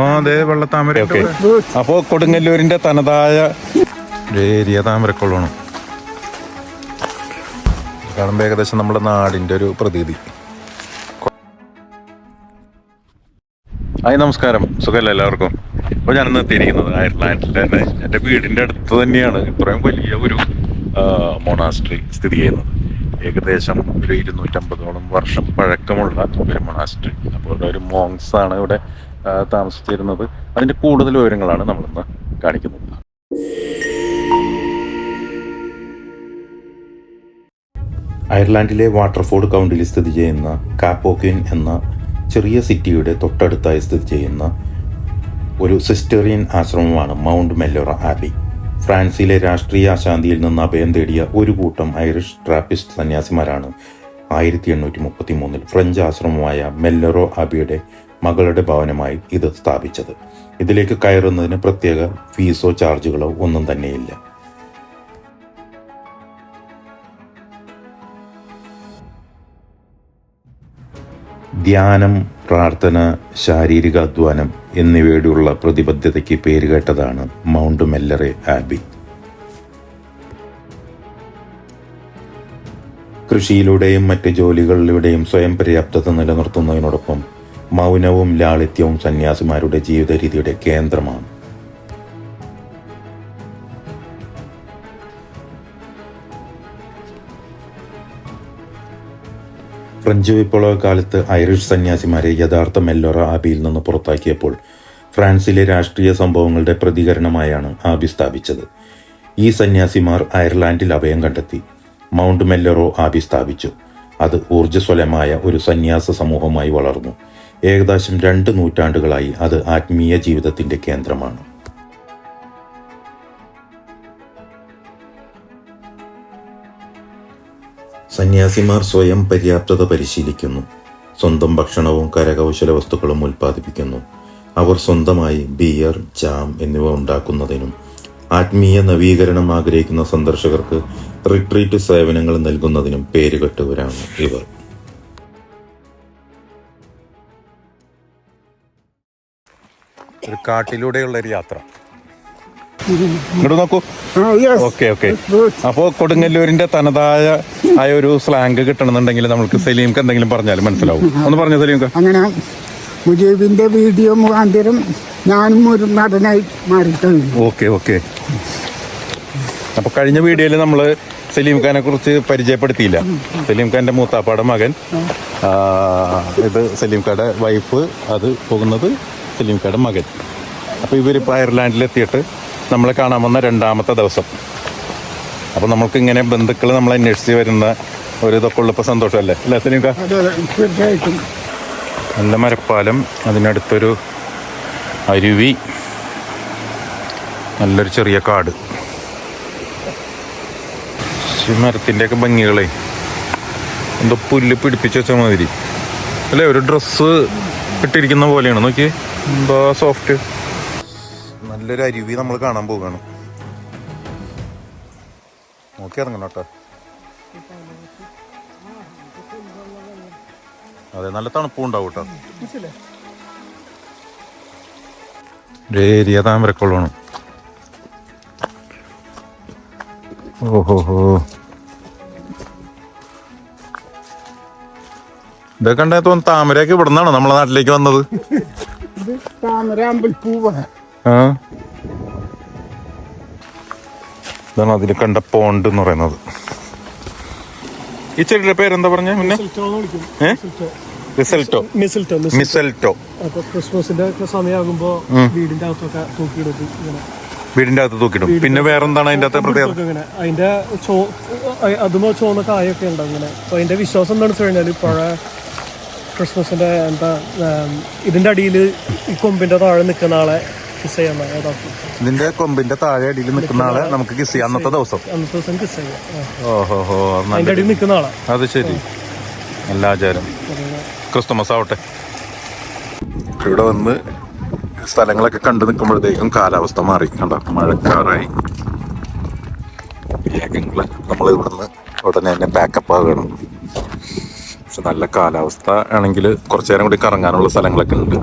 ആ അതെ വെള്ളത്താമര. ഓക്കെ അപ്പോ കൊടുങ്ങല്ലൂരിന്റെ തനതായ ഏരിയ താമരക്കൊള്ളണം കാണുമ്പോൾ ഏകദേശം നമ്മുടെ നാടിന്റെ ഒരു പ്രതീതി. ഹായ് നമസ്കാരം. സുഖമല്ല എല്ലാവർക്കും? അപ്പോൾ ഞാനിന്ന് എത്തിയിരിക്കുന്നത് അയർലാൻഡിൽ തന്നെ. എന്റെ വീടിന്റെ അടുത്ത് തന്നെയാണ് ഇത്രയും വലിയ ഒരു മൊണാസ്ട്രി സ്ഥിതി ചെയ്യുന്നത്. ഏകദേശം ഒരു ഇരുന്നൂറ്റമ്പതോളം വർഷം പഴക്കമുള്ള ഒരു മൊണാസ്ട്രി. അപ്പോൾ ഇവിടെ ഒരു മോങ്സ് ആണ് ഇവിടെ താമസിച്ചിരുന്നത്. അതിന്റെ കൂടുതൽ വിവരങ്ങളാണ് നമ്മളിന്ന് കാണിക്കുന്നത്. അയർലാൻഡിലെ വാട്ടർഫോർഡ് കൗണ്ടിയിൽ സ്ഥിതി ചെയ്യുന്ന കാപ്പോക്വിൻ എന്ന ചെറിയ സിറ്റിയുടെ തൊട്ടടുത്തായി സ്ഥിതി ചെയ്യുന്ന ഒരു സിസ്റ്റേറിയൻ ആശ്രമമാണ് മൗണ്ട് മെല്ലോറ ആബി. ഫ്രാൻസിലെ രാഷ്ട്രീയ അശാന്തിയിൽ നിന്ന് അഭയം തേടിയ ഒരു കൂട്ടം ഐറിഷ് ട്രാപ്പിസ്റ്റ് സന്യാസിമാരാണ് ആയിരത്തി എണ്ണൂറ്റി മുപ്പത്തി മൂന്നിൽ ഫ്രഞ്ച് ആശ്രമമായ മെല്ലറോ ആബിയുടെ മകളുടെ ഭവനമായി ഇത് സ്ഥാപിച്ചത്. ഇതിലേക്ക് കയറുന്നതിന് പ്രത്യേക ഫീസോ ചാർജുകളോ ഒന്നും തന്നെയില്ല. ധ്യാനം പ്രാർത്ഥന ശാരീരിക അധ്വാനം എന്നിവയോടുള്ള പ്രതിബദ്ധതയ്ക്ക് പേരുകേട്ടതാണ് മൗണ്ട് മെല്ലറെ ആബി. കൃഷിയിലൂടെയും മറ്റ് ജോലികളിലൂടെയും സ്വയം പര്യാപ്തത നിലനിർത്തുന്നതിനോടൊപ്പം മൗനവും ലാളിത്യവും സന്യാസിമാരുടെ ജീവിത രീതിയുടെ കേന്ദ്രമാണ്. ഫ്രഞ്ച് വിപ്ലവ കാലത്ത് ഐറിഷ് സന്യാസിമാരെ യഥാർത്ഥ മെല്ലോറ ആബിയിൽ നിന്ന് പുറത്താക്കിയപ്പോൾ ഫ്രാൻസിലെ രാഷ്ട്രീയ സംഭവങ്ങളുടെ പ്രതികരണമായാണ് ആബി സ്ഥാപിച്ചത്. ഈ സന്യാസിമാർ അയർലാൻഡിൽ അഭയം കണ്ടെത്തി. മൗണ്ട് മെല്ലറോ ആബി സ്ഥാപിച്ചു. അത് ഊർജസ്വലമായ ഒരു സന്യാസ സമൂഹമായി വളർന്നു. ഏകദേശം രണ്ട് നൂറ്റാണ്ടുകളായി അത് ആത്മീയ ജീവിതത്തിന്റെ കേന്ദ്രമാണ്. സന്യാസിമാർ സ്വയം പര്യാപ്തത പരിശീലിക്കുന്നു. സ്വന്തം ഭക്ഷണവും കരകൗശല വസ്തുക്കളും ഉൽപ്പാദിപ്പിക്കുന്നു. അവർ സ്വന്തമായി ബിയർ ജാം എന്നിവ ഉണ്ടാക്കുന്നതിനും ആത്മീയ നവീകരണം ആഗ്രഹിക്കുന്ന സന്ദർശകർക്ക് റിട്രീറ്റ് സേവനങ്ങൾ നൽകുന്നതിനും പേരുകെട്ടവരാണ് ഇവർ. ഒരു കാട്ടിലൂടെയുള്ള ഒരു യാത്ര. ഇങ്ങോട്ട് നോക്കൂ. Okay okay. അപ്പോ അപ്പോൾ കൊടുങ്ങല്ലൂരിന്റെ തനതായ ആയ ഒരു സ്ലാങ് കിട്ടണമെന്നുണ്ടെങ്കിൽ നമുക്ക് സലീംക്ക് എന്തെങ്കിലും പറഞ്ഞാലും മനസ്സിലാവും. ഒന്ന് പറഞ്ഞു സലീംക്ക്? അങ്ങനെ മുജീബിന്റെ വീഡിയോ മുഖാന്തരം ഞാനും ഒരു നടനായി മാറിക്കഴിഞ്ഞു ഓക്കെ ഓക്കെ. അപ്പോൾ കഴിഞ്ഞ വീഡിയോയിൽ നമ്മൾ സലീം ഖാനെ കുറിച്ച് പരിചയപ്പെടുത്തിയില്ല. സലീം ഖാന്റെ മൂത്താപ്പാടെ മകൻ. ആ, ഇത് സലീം ഖാന്റെ വൈഫ് അത് പോകുന്നത് സലീം ഖാന്റെ മകൻ അപ്പോൾ ഇവർ ഇപ്പോൾ അയർലാൻഡിലെത്തിയിട്ട് നമ്മളെ കാണാൻ വന്ന രണ്ടാമത്തെ ദിവസം. അപ്പോൾ നമ്മൾക്ക് ഇങ്ങനെ ബന്ധുക്കൾ നമ്മളെ അന്വേഷിച്ച് വരുന്ന ഒരു ഇതൊക്കെ ഉള്ളപ്പോൾ സന്തോഷമല്ലേ? അല്ലേ സലീം ഖാൻ അതെ അതെ, തീർച്ചയായിട്ടും. നല്ല മരപ്പാലം അതിനടുത്തൊരു അരുവി നല്ലൊരു ചെറിയ കാട്. മരത്തിന്റെയൊക്കെ ഭംഗികളെ എന്തോ പുല്ല് പിടിപ്പിച്ച് വെച്ച മാതിരി. അല്ലേ ഒരു ഡ്രസ്സ് ഇട്ടിരിക്കുന്ന പോലെയാണ്. നോക്കി എന്താ സോഫ്റ്റ് നല്ലൊരു അരുവി നമ്മൾ കാണാൻ പോവുകയാണ്. നോക്കി ഇറങ്ങണം കേട്ടോ. അതെ നല്ല തണുപ്പും ഉണ്ടാവും കേട്ടോ. ഒരു ഏരിയ താമരക്കുള്ളതാണ് ഓഹോ ഹോ. ഇതൊക്കെ ഉണ്ടായ തോന്നുന്നു താമരയൊക്കെ ഇവിടെ നിന്നാണ് നമ്മളെ നാട്ടിലേക്ക് വന്നത്? ഇതാണ് അതിൽ കണ്ട പോണ്ട് എന്ന് പറയുന്നത്. ഈ ചെടിയുടെ പേരെന്താ പറഞ്ഞ പിന്നെ ഏ? മിസൽറ്റോ മിസൽറ്റോ മിസൽട്ടോ അപ്പൊ ക്രിസ്മസിന്റെ ഒക്കെ സമയമാകുമ്പോ വീടിന്റെ അകത്തൊക്കെ തൂക്കിയിടും ഇങ്ങനെ. വീടിന്റെ അകത്ത് തൂക്കിടും പിന്നെ വേറെന്താണ് അതിന്റെ അകത്ത് പ്രത്യേകത? അതിന്റെ അതുമോ ചോന്ന കായൊക്കെ ഉണ്ട് അങ്ങനെ അപ്പൊ അതിന്റെ വിശ്വാസം എന്താണെന്ന് വെച്ച് കഴിഞ്ഞാൽ പഴയ ക്രിസ്മസിന്റെ എന്താ ഇതിന്റെ ഇതിന്റെ അടിയിൽ ഈ കൊമ്പിന്റെ താഴെ നിൽക്കുന്ന ആളെ കിസ് ചെയ്യാൻ ഇതിന്റെ കൊമ്പിന്റെ താഴെ അടിയിൽ നിൽക്കുന്ന ആളെ നമുക്ക് കിസ് ചെയ്യാം അന്നത്തെ ദിവസം. അന്നത്തെ ദിവസം കിസ് ചെയ്യാം. ഓഹോ അതിന്റെ അടിയിൽ നിൽക്കുന്ന ആളെ. അത് ശരി. നല്ല ആചാരം. ക്രിസ്തുമസ് ആവട്ടെ. ഇവിടെ വന്ന് സ്ഥലങ്ങളൊക്കെ കണ്ടു നിൽക്കുമ്പോഴത്തേക്കും കാലാവസ്ഥ മാറി. കണ്ടോ? മഴക്കാറായി. വേഗങ്ങൾ നമ്മൾ ഇവിടുന്ന് ഉടനെ തന്നെ പാക്കപ്പ് ആകണം. നല്ല കാലാവസ്ഥ ആണെങ്കിൽ കുറച്ചു നേരം കൂടി കറങ്ങാനുള്ള സ്ഥലങ്ങളൊക്കെ ഉണ്ട്.